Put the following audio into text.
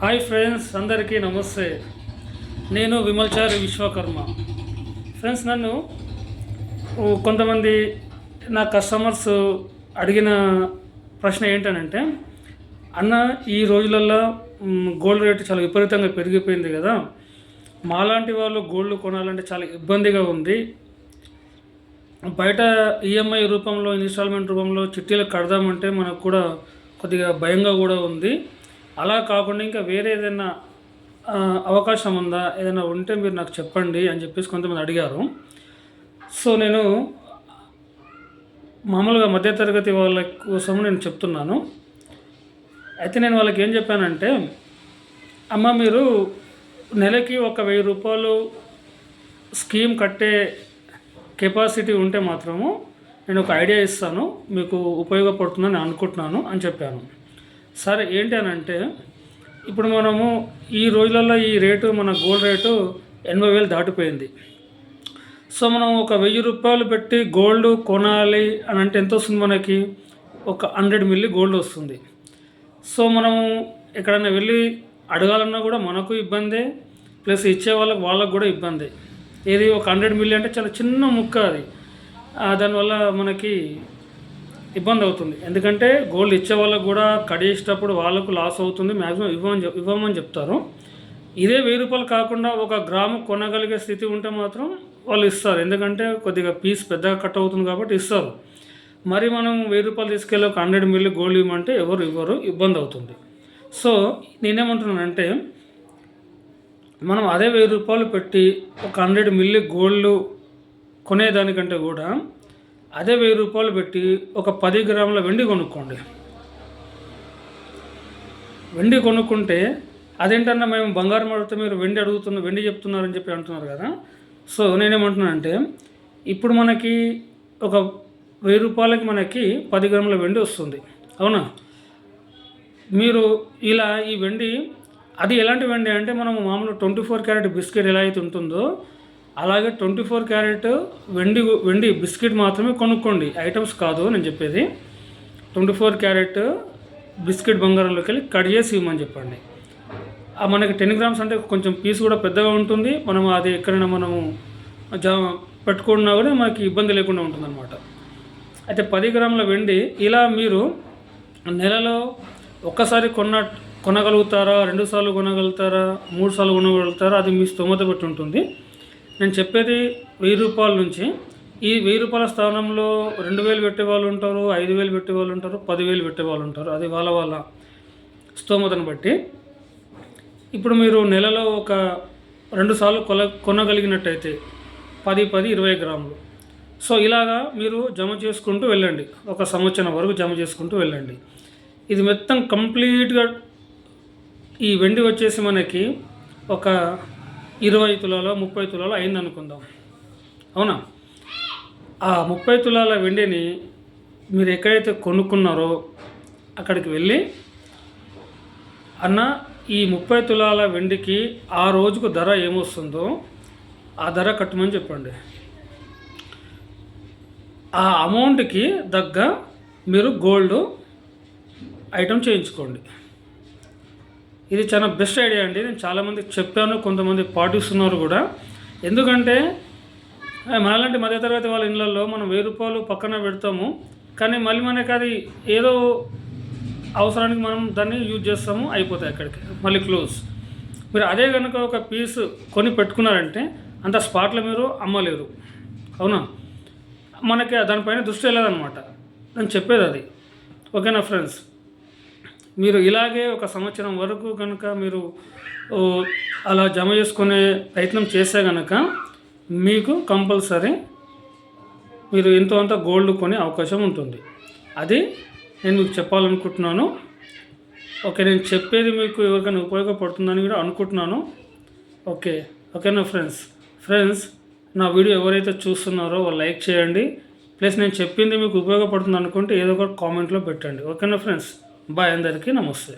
Hi friends అందరికీ నమస్తే. నేను విమల్చారి విశ్వకర్మ. ఫ్రెండ్స్ నన్ను కొంతమంది నా కస్టమర్స్ అడిగిన ప్రశ్న ఏంటనంటే అన్న ఈ రోజులలో గోల్డ్ రేటు చాలా విపరీతంగా పెరిగిపోయింది కదా. మాలాంటి వాళ్ళు గోల్డ్ కొనాలంటే చాలా ఇబ్బందిగా ఉంది. బయట ఈఎంఐ రూపంలో ఇన్స్టాల్మెంట్ రూపంలో చిట్టీలు కడదామంటే మనకు కూడా కొద్దిగా భయంగా కూడా ఉంది. అలా కాకుండా ఇంకా వేరే ఏదైనా అవకాశం ఉందా? ఏదైనా ఉంటే మీరు నాకు చెప్పండి అని చెప్పేసి కొంతమంది అడిగారు. సో నేను మామూలుగా మధ్యతరగతి వాళ్ళ కోసం నేను చెప్తున్నాను. అయితే నేను వాళ్ళకి ఏం చెప్పానంటే అమ్మ మీరు నెలకి ఒక వెయ్యి రూపాయలు స్కీమ్ కట్టే కెపాసిటీ ఉంటే మాత్రము నేను ఒక ఐడియా ఇస్తాను. మీకు ఉపయోగపడుతుందని అనుకుంటున్నాను అని చెప్పాను. సరే ఏంటి అని అంటే ఇప్పుడు మనము ఈ రోజులలో ఈ రేటు మన గోల్డ్ రేటు ఎనభై వేలు దాటిపోయింది. సో మనం ఒక వెయ్యి రూపాయలు పెట్టి గోల్డ్ కొనాలి అని అంటే ఎంత వస్తుంది మనకి? ఒక హండ్రెడ్ మిల్లీ గోల్డ్ వస్తుంది. సో మనము ఎక్కడైనా వెళ్ళి అడగాలన్నా కూడా మనకు ఇబ్బందే ప్లస్ ఇచ్చే వాళ్ళకి వాళ్ళకు కూడా ఇబ్బంది. ఏది ఒక హండ్రెడ్ మిల్లీ అంటే చాలా చిన్న ముక్క అది. దానివల్ల మనకి ఇబ్బంది అవుతుంది. ఎందుకంటే గోల్డ్ ఇచ్చే వాళ్ళకు కూడా కడిగేసేటప్పుడు వాళ్ళకు లాస్ అవుతుంది. మ్యాక్సిమం ఇవ్వమని చెప్- ఇవ్వమని చెప్తారు. ఇదే వెయ్యి రూపాయలు కాకుండా ఒక గ్రాము కొనగలిగే స్థితి ఉంటే మాత్రం వాళ్ళు ఇస్తారు. ఎందుకంటే కొద్దిగా పీస్ పెద్దగా కట్ అవుతుంది కాబట్టి ఇస్తారు. మరి మనం వెయ్యి రూపాయలు తీసుకెళ్ళి ఒక హండ్రెడ్ మిల్లీ గోల్డ్ ఇవ్వమంటే ఎవరు ఇవ్వరు ఇబ్బంది అవుతుంది. సో నేనేమంటున్నానంటే మనం అదే వెయ్యి రూపాయలు పెట్టి ఒక హండ్రెడ్ మిల్లీ గోల్డ్ కొనేదానికంటే కూడా అదే వెయ్యి రూపాయలు పెట్టి ఒక పది గ్రాముల వెండి కొనుక్కోండి. వెండి కొనుక్కుంటే అదేంటన్నా మేము బంగారం అడిగితే మీరు వెండి అడుగుతున్న వెండి చెప్తున్నారని చెప్పి అంటున్నారు కదా. సో నేనేమంటున్నానంటే ఇప్పుడు మనకి ఒక వెయ్యి రూపాయలకి మనకి పది గ్రాముల వెండి వస్తుంది. అవునా? మీరు ఇలా ఈ వెండి అది ఎలాంటి వెండి అంటే మనం మామూలు ట్వంటీ ఫోర్ క్యారెట్ బిస్కెట్ ఎలా అయితే ఉంటుందో అలాగే ట్వంటీ ఫోర్ క్యారెట్ వెండి వెండి బిస్కెట్ మాత్రమే కొనుక్కోండి. ఐటమ్స్ కాదు నేను చెప్పేది. ట్వంటీ ఫోర్ క్యారెట్ బిస్కెట్ బంగారంలోకి వెళ్ళి కట్ చేసి ఇవ్వమని చెప్పండి. మనకి టెన్ గ్రామ్స్ అంటే కొంచెం పీస్ కూడా పెద్దగా ఉంటుంది. మనం అది ఎక్కడైనా మనము జా పెట్టుకున్నా కూడా మనకి ఇబ్బంది లేకుండా ఉంటుంది అయితే పది గ్రాముల వెండి ఇలా మీరు నెలలో ఒక్కసారి కొన్న కొనగలుగుతారా? రెండు సార్లు కొనగలుగుతారా? మూడు సార్లు కొనగలుగుతారా? అది మీ స్తోమత బట్టి ఉంటుంది. నేను చెప్పేది వెయ్యి రూపాయల నుంచి. ఈ వెయ్యి రూపాయల స్థానంలో రెండు వేలు పెట్టే వాళ్ళు ఉంటారు ఐదు వేలు పెట్టే వాళ్ళు ఉంటారు పదివేలు పెట్టే వాళ్ళు ఉంటారు. అది వాళ్ళ వాళ్ళ స్తోమతను బట్టి. ఇప్పుడు మీరు నెలలో ఒక రెండు సార్లు కొల కొనగలిగినట్టయితే పది పది ఇరవై గ్రాములు. సో ఇలాగా మీరు జమ చేసుకుంటూ వెళ్ళండి. ఒక సంవత్సరం వరకు జమ చేసుకుంటూ వెళ్ళండి. ఇది మొత్తం కంప్లీట్గా ఈ వెండి వచ్చేసి మనకి ఒక ఇరవై తులాలో ముప్పై తులాలో అయింది అనుకుందాం అవునా? ఆ ముప్పై తులాల వెండిని మీరు ఎక్కడైతే కొనుక్కున్నారో అక్కడికి వెళ్ళి అన్న ఈ ముప్పై తులాల వెండికి ఆ రోజుకు ధర ఏమొస్తుందో ఆ ధర కట్టమని చెప్పండి. ఆ అమౌంట్కి తగ్గ మీరు గోల్డ్ ఐటమ్ చేయించుకోండి. ఇది చాలా బెస్ట్ ఐడియా అండి. నేను చాలామందికి చెప్పాను కొంతమంది పాటిస్తున్నారు కూడా. ఎందుకంటే ఆ, మనలాంటి మధ్యతరగతి వాళ్ళ ఇళ్ళల్లో మనం వెయ్యి రూపాయలు పక్కన పెడతాము. కానీ మళ్ళీ మనకి అది ఏదో అవసరానికి మనం దాన్ని యూజ్ చేస్తాము అయిపోతాయి అక్కడికి. మళ్ళీ క్లోజ్ మీరు అదే కనుక ఒక పీస్ కొని పెట్టుకున్నారంటే అంత స్పాట్లో మీరు అమ్మలేరు. అవునా? మనకి దానిపైన దృష్టి వెళ్ళదనమాట నేను చెప్పేది అది. ఓకేనా ఫ్రెండ్స్ మీరు ఇలాగే ఒక సంవత్సరం వరకు కనుక మీరు అలా జమ చేసుకునే ప్రయత్నం చేస్తే కనుక మీకు కంపల్సరీ మీరు ఎంతో అంత గోల్డ్ కొనే అవకాశం ఉంటుంది. అది నేను మీకు చెప్పాలనుకుంటున్నాను. ఓకే నేను చెప్పేది మీకు ఎవరికైనా ఉపయోగపడుతుందని కూడా అనుకుంటున్నాను. ఓకే ఓకేనా ఫ్రెండ్స్? ఫ్రెండ్స్ నా వీడియో ఎవరైతే చూస్తున్నారో వాళ్ళు లైక్ చేయండి. ప్లస్ నేను చెప్పింది మీకు ఉపయోగపడుతుంది అనుకుంటే ఏదో ఒక కామెంట్లో పెట్టండి. ఓకేనా ఫ్రెండ్స్? బాయ్ అందరికీ నమస్తే